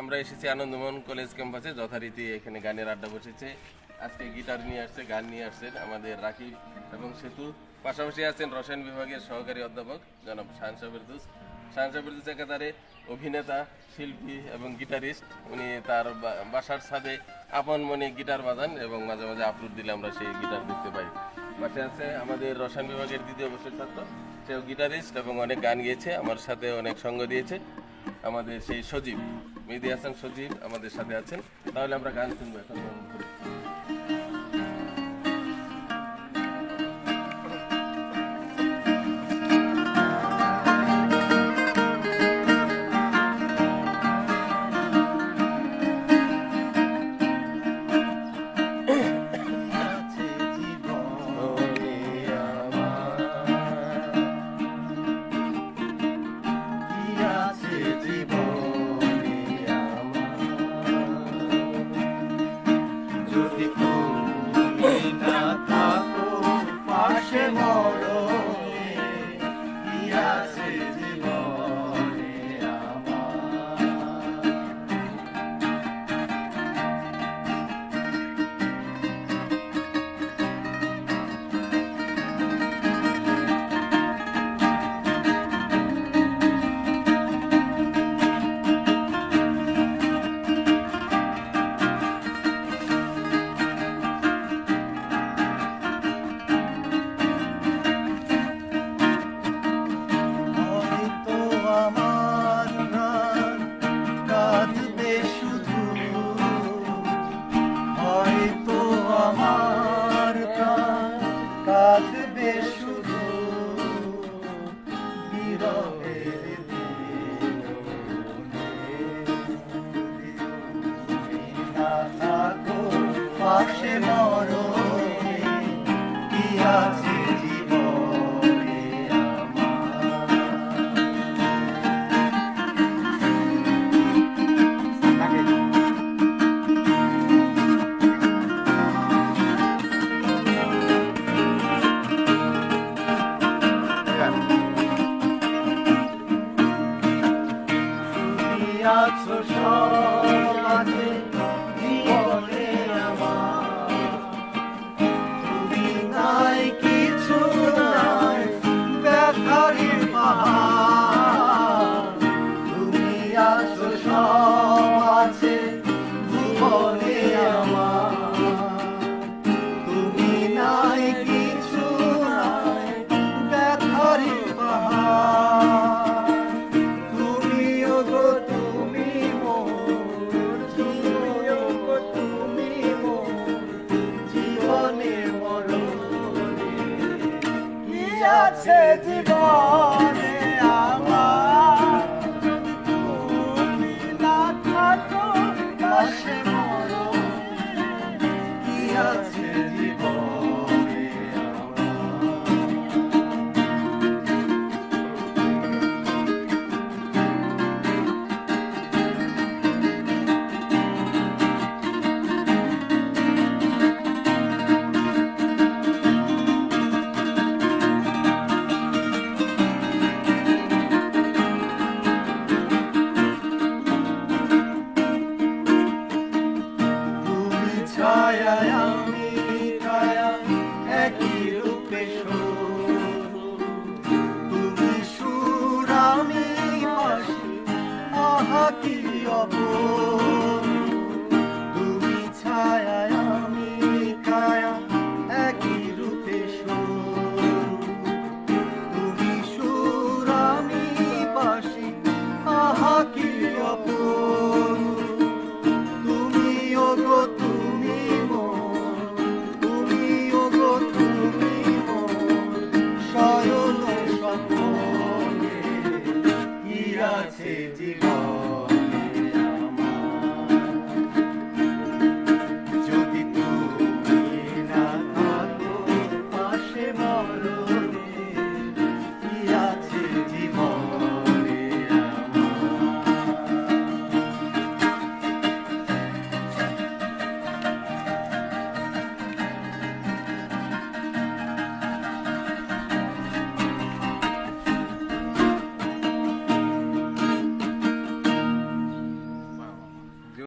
আমরা এসেছি আনন্দমোহন কলেজ ক্যাম্পাসে, যথারীতি এখানে গানের আড্ডা বসেছে। আজকে গিটার নিয়ে আসছে, গান নিয়ে আসছেন আমাদের রাকিব এবং সেতু। পাশাপাশি আছেন রসায়ন বিভাগের সহকারী অধ্যাপক জনাব শাহানশাহ ফেরদুস শাহানশাহ ফেরদুস একাধারে অভিনেতা, শিল্পী এবং গিটারিস্ট। উনি তার বাসার ছাদে আপন মনে গিটার বাজান এবং মাঝে মাঝে আপলোড দিলে আমরা সেই গিটার দেখতে পাই। পাশে আছে আমাদের রসায়ন বিভাগের দ্বিতীয় বর্ষের ছাত্র। সেও গিটারিস্ট এবং অনেক গান গিয়েছে, আমার সাথে অনেক সঙ্গ দিয়েছে। আমাদের সেই সজীব মেহেদি হাসান সজীব আমাদের সাথে আছেন। তাহলে আমরা গান শুনব এখন তুমি কাঁদবে শুধু বিরহের দিনে। না আছে জীবনে আমার। e ó amor.